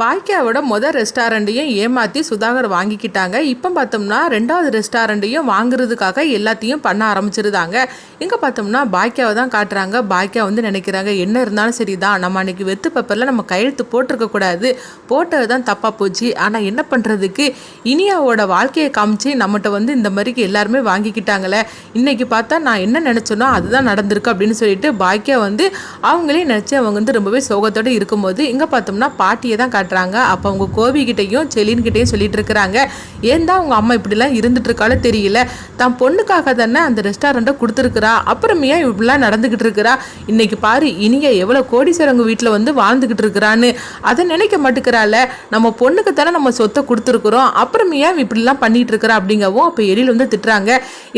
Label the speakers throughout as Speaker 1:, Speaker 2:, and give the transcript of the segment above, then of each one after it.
Speaker 1: வாய்க்காவோட முதல் ரெஸ்டாரண்ட்டையும் ஏமாற்றி சுதாகர் வாங்கிக்கிட்டாங்க. இப்போ பார்த்தோம்னா ரெண்டாவது ரெஸ்டாரண்ட்டையும் வாங்குறதுக்காக எல்லாத்தையும் பண்ண ஆரம்பிச்சிருந்தாங்க. இங்கே பார்த்தோம்னா பாக்கியாவை தான் காட்டுறாங்க. பாக்கியா வந்து நினைக்கிறாங்க என்ன இருந்தாலும் சரி தான் நம்ம அன்றைக்கி வெத்து பேப்பரில் நம்ம கையெழுத்து போட்டிருக்கக்கூடாது போட்டது தான் தப்பாக போச்சு. ஆனால் என்ன பண்ணுறதுக்கு இனியாவோட வாழ்க்கையை காமிச்சு நம்மகிட்ட வந்து இந்த மாதிரிக்கு எல்லாருமே வாங்கிக்கிட்டாங்களே. இன்னைக்கு பார்த்தா நான் என்ன நினச்சேனோ அதுதான் நடந்திருக்கு அப்படின்னு சொல்லிட்டு பாக்கியா வந்து அவங்களே நினச்சி அவங்க வந்து ரொம்பவே சோகத்தோடு இருக்கும்போது இங்கே பார்த்தோம்னா பாட்டியை தான் காட்டுறாங்க அப்போ அவங்க கோபிகிட்டையும் செலின்கிட்டையும் சொல்லிட்டு இருக்கிறாங்க. ஏன் தான் அவங்க அம்மா இப்படிலாம் இருந்துட்டு இருக்காளோ தெரியல. தான் பொண்ணுக்காக தானே அந்த ரெஸ்டாரண்ட்டை கொடுத்துருக்குறா. அப்புறமையா இப்படிலாம் நடந்துக்கிட்டு இருக்கிறா. இன்னைக்கு பாரு இனிய எவ்வளோ கோடீஸ்வரங்க வீட்டில் வந்து வாழ்ந்துக்கிட்டு இருக்கிறான்னு. அதை நினைக்க மாட்டேங்கிறாள் நம்ம பொண்ணுக்கு தானே நம்ம சொத்தை கொடுத்துருக்குறோம். அப்புறமையா இப்படிலாம் பண்ணிட்டு இருக்கிறா அப்படிங்கவும் அப்போ எழில் வந்து திட்டுறாங்க.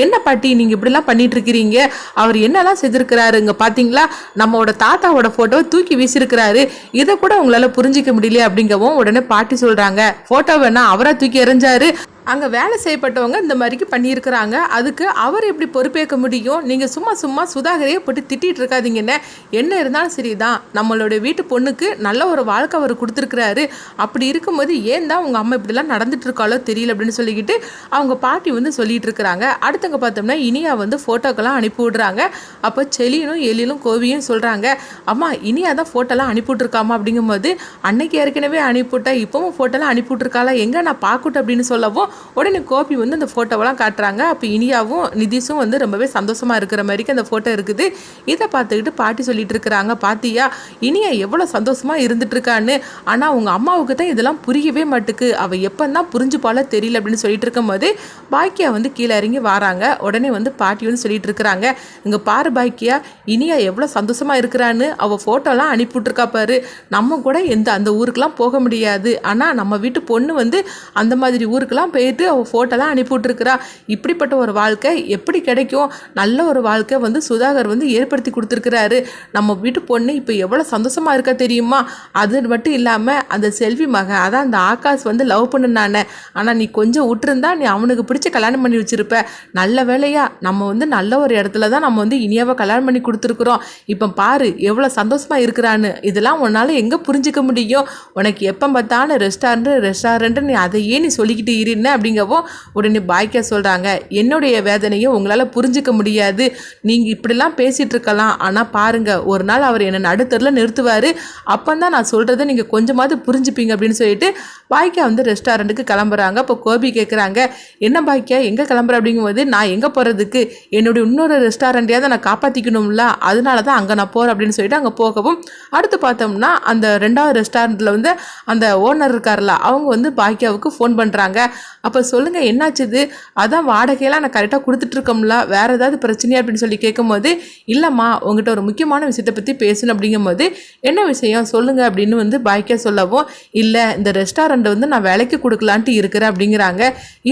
Speaker 1: என்ன பாட்டி நீங்கள் இப்படிலாம் பண்ணிட்டு இருக்கிறீங்க? அவர் என்னெல்லாம் செய்திருக்கிறாரு இங்கே பார்த்தீங்களா நம்மளோட தாத்தாவோட ஃபோட்டோவை தூக்கி வீசியிருக்கிறாரு. இதை கூட உங்களால் புரிஞ்சிக்க முடியல அப்படிங்கவும் உடனே பாட்டி சொல்றாங்க. போட்டோ வேணா அவரா தூக்கி எறிஞ்சாரு. அங்கே வேலை செய்யப்பட்டவங்க இந்த மாதிரிக்கு பண்ணியிருக்கிறாங்க. அதுக்கு அவர் எப்படி பொறுப்பேற்க முடியும்? நீங்கள் சும்மா சும்மா சுதாகரையே போட்டு திட்டிகிட்டு இருக்காதீங்கன்னு. என்ன இருந்தாலும் சரி தான் நம்மளோட வீட்டு பொண்ணுக்கு நல்ல ஒரு வாழ்க்கை அவர் கொடுத்துருக்குறாரு. அப்படி இருக்கும்போது ஏன் தான் உங்கள் அம்மா இப்படிலாம் நடந்துட்டு இருக்காளோ தெரியல அப்படின்னு சொல்லிக்கிட்டு அவங்க பாட்டி வந்து சொல்லிகிட்டு இருக்கிறாங்க. அடுத்தவங்க பார்த்தோம்னா இனியா வந்து ஃபோட்டோக்கெல்லாம் அனுப்பி விடுறாங்க. அப்போ செலியனும் எலியிலும் கோவியும் சொல்கிறாங்க அம்மா இனியா தான் ஃபோட்டோலாம் அனுப்பி விட்ருக்காமா அப்படிங்கும்போது அன்னைக்கு ஏற்கனவே அனுப்பிவிட்டா இப்போவும் ஃபோட்டோலாம் அனுப்பி விட்ருக்காளா எங்கே நான் பார்க்கட்டும் அப்படின்னு சொல்லவும் உடனே கோபி வந்து அந்த ஃபோட்டோவெல்லாம் காட்டுறாங்க. அப்போ இனியாவும் நிதிஷும் வந்து ரொம்பவே சந்தோஷமாக இருக்கிற மாதிரிக்கு அந்த ஃபோட்டோ இருக்குது. இதை பார்த்துக்கிட்டு பாட்டி சொல்லிட்டு இருக்கிறாங்க. பாத்தியா இனியா எவ்வளோ சந்தோஷமாக இருந்துட்டுருக்கான்னு. ஆனால் உங்கள் அம்மாவுக்கு தான் இதெல்லாம் புரியவே மாட்டுக்கு. அவள் எப்போ தான் புரிஞ்சுப்பால தெரியல அப்படின்னு சொல்லிட்டு இருக்கும்போது பாக்கியா வந்து கீழே இறங்கி வராங்க. உடனே வந்து பாட்டி வந்து சொல்லிட்டு இருக்கிறாங்க. இங்கே பாரு பாக்கியா இனியா எவ்வளோ சந்தோஷமாக இருக்கிறான்னு. அவள் ஃபோட்டோலாம் அனுப்பிவிட்ருக்கா பாரு. நம்ம கூட எந்த அந்த ஊருக்கெலாம் போக முடியாது. ஆனால் நம்ம வீட்டு பொண்ணு வந்து அந்த மாதிரி ஊருக்கெலாம் போய் போயிட்டு அவள் ஃபோட்டோலாம் அனுப்பிவிட்ருக்கிறா இப்படிப்பட்ட ஒரு வாழ்க்கை எப்படி கிடைக்கும்? நல்ல ஒரு வாழ்க்கை வந்து சுதாகர் வந்து ஏற்படுத்தி கொடுத்துருக்குறாரு. நம்ம வீட்டு பொண்ணு இப்போ எவ்வளோ சந்தோஷமாக இருக்கா தெரியுமா? அது மட்டும் இல்லாமல் அந்த செல்வி மகன் அதான் அந்த ஆகாஷ் வந்து லவ் பண்ணுனானே. ஆனால் நீ கொஞ்சம் விட்டுருந்தா நீ அவனுக்கு பிடிச்ச கல்யாணம் பண்ணி வச்சிருப்ப. நல்ல வேலையா நம்ம வந்து நல்ல ஒரு இடத்துல தான் நம்ம வந்து இனியாவை கல்யாணம் பண்ணி கொடுத்துருக்குறோம். இப்போ பாரு எவ்வளோ சந்தோஷமாக இருக்கிறான்னு. இதெல்லாம் உன்னால் எங்கே புரிஞ்சுக்க முடியும்? உனக்கு எப்போ பார்த்தாலும் ரெஸ்டாரண்ட் ரெஸ்டாரண்ட்டு நீ அதையே நீ சொல்லிக்கிட்டு இருன்னு. அப்படிங்கவோ உடனே பாய்க்கா சொல்கிறாங்க என்னுடைய வேதனையை உங்களால் புரிஞ்சிக்க முடியாது. நீங்கள் இப்படிலாம் பேசிகிட்டு இருக்கலாம். ஆனால் பாருங்கள் ஒரு நாள் அவர் என்னை நடுத்தரில் நிறுத்துவார். அப்போ தான் நான் சொல்கிறத நீங்கள் கொஞ்சமாவது புரிஞ்சுப்பீங்க அப்படின்னு சொல்லிட்டு பாய்க்கா வந்து ரெஸ்டாரண்ட்டுக்கு கிளம்புறாங்க. அப்போ கோபி கேட்குறாங்க என்ன பாய்க்கா எங்கே கிளம்புற? அப்படிங்கும்போது நான் எங்கே போகிறதுக்கு என்னுடைய இன்னொரு ரெஸ்டாரண்ட்டையாவது நான் காப்பாற்றிக்கணும்ல அதனால தான் அங்கே நான் போகிறேன் அப்படின்னு சொல்லிட்டு அங்கே போகவும் அடுத்து பார்த்தோம்னா அந்த ரெண்டாவது ரெஸ்டாரண்ட்டில் வந்து அந்த ஓனர் இருக்கார்ல அவங்க வந்து பாக்கியாவுக்கு ஃபோன் பண்ணுறாங்க அப்போ சொல்லுங்கள் என்னாச்சுது அதான் வாடகையெல்லாம் நான் கரெக்டாக கொடுத்துட்ருக்கோம்ல வேறு ஏதாவது பிரச்சனையா அப்படின்னு சொல்லி கேட்கும்போது இல்லைம்மா உங்ககிட்ட ஒரு முக்கியமான விஷயத்தை பற்றி பேசணும் அப்படிங்கும்போது என்ன விஷயம்? சொல்லுங்கள் அப்படின்னு வந்து பாய்க்கா சொல்லவும் இல்லை இந்த ரெஸ்டாரண்ட்டை வந்து நான் விலைக்கு கொடுக்கலான்ட்டு இருக்கிறேன் அப்படிங்கிறாங்க.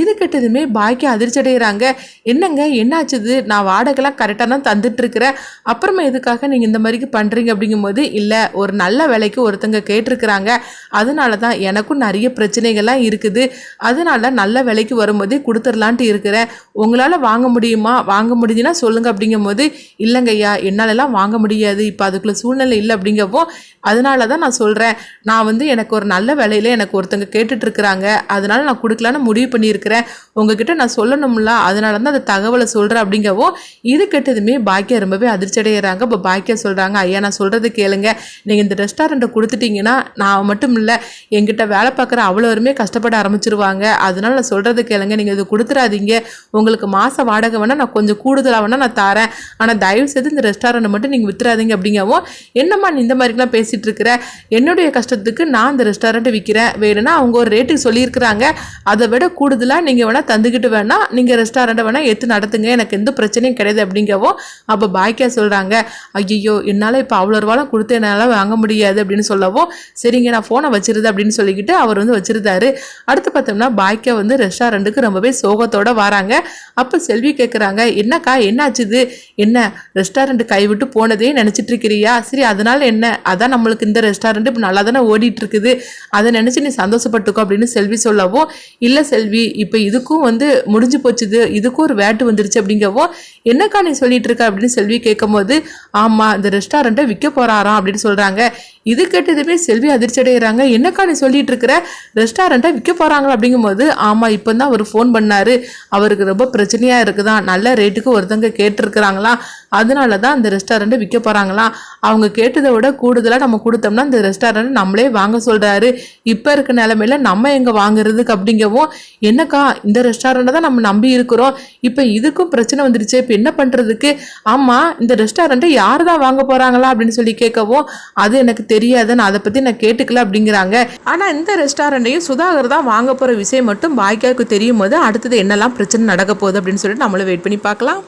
Speaker 1: இது கெட்டதுமே பாய்க்கா அதிர்ச்சி அடைகிறாங்க என்னங்க என்னாச்சுது நான் வாடகைலாம் கரெக்டாக தான் தந்துட்டுருக்குறேன் அப்புறமா எதுக்காக நீங்கள் இந்த மாதிரிக்கு பண்ணுறீங்க அப்படிங்கும்போது இல்லை ஒரு நல்ல விலைக்கு ஒருத்தங்க கேட்டிருக்கிறாங்க. அதனால தான் எனக்கும் நிறைய பிரச்சனைகள்லாம் இருக்குது. அதனால நல்ல விலைக்கு வரும்போதே கொடுத்துர்லான்ட்டு இருக்கிறேன் உங்களால் வாங்க முடியுமா? வாங்க முடிஞ்சுன்னா சொல்லுங்கள் அப்படிங்கும்போது இல்லைங்கய்யா என்னாலலாம் வாங்க முடியாது. இப்போ அதுக்குள்ள சூழ்நிலை இல்லை அப்படிங்கப்போ அதனால தான் நான் சொல்கிறேன் நான் வந்து எனக்கு ஒரு நல்ல விலையில் எனக்கு ஒருத்தங்க கேட்டுட்ருக்குறாங்க. அதனால நான் கொடுக்கலான்னு முடிவு பண்ணியிருக்கிறேன். உங்ககிட்ட நான் சொல்லணும்ல அதனால தான் அந்த தகவலை சொல்கிறேன் அப்படிங்கவோ இது கெட்டதுமே பாக்கியா ரொம்பவே அதிர்ச்சி அடைகிறாங்க இப்போ பாக்கியா சொல்கிறாங்க ஐயா நான் சொல்கிறது கேளுங்க. நீங்கள் இந்த ரெஸ்டாரண்ட்டை கொடுத்துட்டீங்கன்னா நான் மட்டும் இல்லை எங்கிட்ட வேலை பார்க்குற அவ்வளோருமே கஷ்டப்பட ஆரம்பிச்சிருவாங்க. அதனால நான் சொல்கிறது கேளுங்க. நீங்கள் இது கொடுத்துறாதீங்க. உங்களுக்கு மாத வாடகை வேணால் நான் கொஞ்சம் கூடுதலாக வேணால் நான் தரேன். ஆனால் தயவு செய்து இந்த ரெஸ்டாரண்ட்டை மட்டும் நீங்கள் வித்துறாதீங்க அப்படிங்கவும் என்னம்மா நீ இந்த மாதிரிலாம் பேசிகிட்டு இருக்கிற? என்னுடைய கஷ்டத்துக்கு நான் இந்த ரெஸ்டாரண்ட்டை விற்கிறேன் வேணும்னா அவங்க ஒரு ரேட்டுக்கு சொல்லியிருக்கிறாங்க. அதை விட கூடுதலாக நீங்கள் வேணால் தந்துக்கிட்டு வேணால் நீங்கள் ரெஸ்டாரண்ட்டை வேணால் எடுத்து நடத்துங்க. எனக்கு எந்த பிரச்சனையும் கிடையாது அப்படிங்கவும் அப்போ பாய்க்கா சொல்கிறாங்க ஐயோ என்னால் இப்போ அவ்வளோ ரூபாலாம் கொடுத்து என்னால் வாங்க முடியாது அப்படின்னு சொல்லவும் சரிங்க நான் ஃபோனை வச்சிருது அப்படின்னு சொல்லிக்கிட்டு அவர் வந்து வச்சிருந்தாரு. அடுத்து பார்த்தோம்னா பாய்க்கா வந்து ரெஸ்டாரண்ட்டுக்கு ரொம்பவே சோகத்தோட வராங்க. அப்போ செல்வி கேட்குறாங்க என்னக்கா என்னாச்சுது என்ன ரெஸ்டாரண்ட் கைவிட்டு போனதே நினச்சிட்டு இருக்கிறியா சரி அதனால் என்ன? அதான் நம்மளுக்கு இந்த ரெஸ்டாரண்ட் இப்போ நல்லா தானே ஓடிட்டு இருக்குது அதை நினச்சி நீ சந்தோஷப்பட்டுக்கோ அப்படின்னு செல்வி சொல்லவும் இல்லை செல்வி இப்போ இதுக்கும் வந்து முடிஞ்சு போச்சுது. இதுக்கும் ஒரு வேட்டு வந்துருச்சு அப்படிங்கவும் என்னக்கா நீ சொல்லிட்டு இருக்க அப்படின்னு செல்வி கேட்கும்போது ஆமாம் இந்த ரெஸ்டாரண்ட்டை விற்க போகிறாராம் அப்படின்னு சொல்கிறாங்க இது கேட்டதுமே செல்வி அதிர்ச்சி அடைகிறாங்க என்னக்கா நீ சொல்லிட்டு இருக்கிற ரெஸ்டாரண்ட்டை விற்க போகிறாங்களா அப்படிங்கும்போது ஆமாம் இப்போ தான் அவர் ஃபோன் பண்ணாரு. அவருக்கு ரொம்ப பிரச்சனையாக இருக்குதான். நல்ல ரேட்டுக்கு ஒருத்தங்க கேட்டிருக்கிறாங்களாம் அதனால தான் அந்த ரெஸ்டாரண்ட்டை விற்க போகிறாங்களாம் அவங்க கேட்டதை விட கூடுதலாக நம்ம கொடுத்தோம்னா அந்த ரெஸ்டாரண்ட் நம்மளே வாங்க சொல்கிறாரு இப்போ இருக்க நிலமையில நம்ம எங்கே வாங்குறதுக்கு அப்படிங்கவும் என்னக்கா இந்த ரெஸ்டாரண்ட்டை தான் நம்ம நம்பி இருக்கிறோம். இப்போ இதுக்கும் பிரச்சனை வந்துடுச்சு இப்போ என்ன பண்ணுறதுக்கு ஆமாம் இந்த ரெஸ்டாரண்ட்டை யார் தான் வாங்க போகிறாங்களா அப்படின்னு சொல்லி கேட்கவும் அது எனக்கு தெரியாது. நான் அதை பற்றி நான் கேட்டுக்கல அப்படிங்கிறாங்க. ஆனால் இந்த ரெஸ்டாரண்ட்டையும் சுதாகர் தான் வாங்க போகிற விஷயம் மட்டும் பாய்க்காவுக்கு தெரியும் போது அடுத்தது என்னெல்லாம் பிரச்சனை நடக்க போகுது அப்படின்னு சொல்லிட்டு நம்மளும் வெயிட் பண்ணி பார்க்கலாம்.